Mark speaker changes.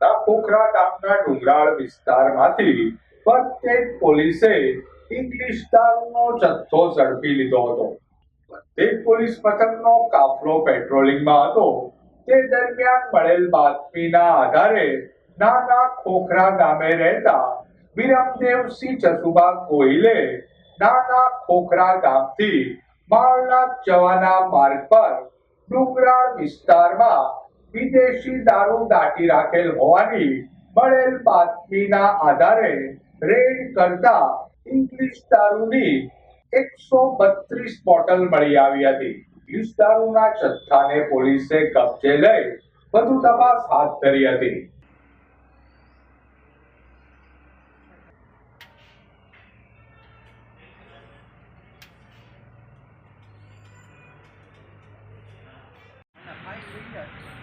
Speaker 1: ના પોખરા ગામના ડુંગરાળ વિસ્તારમાંથી પ્રત્યેક પોલીસે ઇંગ્લિશ દારૂનો જથ્થો ઝડપી લીધો હતો. પ્રત્યેક પોલીસ મથકનો કાફલો પેટ્રોલિંગમાં હતો. તે દરમિયાન મળેલ બાતમીના આધારે નાના ખોખરા ગામે રહેતા વિરમદેવસિંહ જસુબા ગોહિલે નાના ખોખરા ગામથી માળનાથ જવાના માર્ગ પર ડુંગરાળ વિસ્તારમાં વિદેશી દારૂ દાટી રાખેલ હોવાની મળેલ બાતમીના આધારે રેડ કરતા ઇંગ્લિશ દારૂની એકસો બત્રીસ બોટલ મળી આવી હતી ઇંગ્લિશ દારૂના જથ્થાને પોલીસે કબજે લઈ વધુ તપાસ હાથ ધરી હતી Yeah.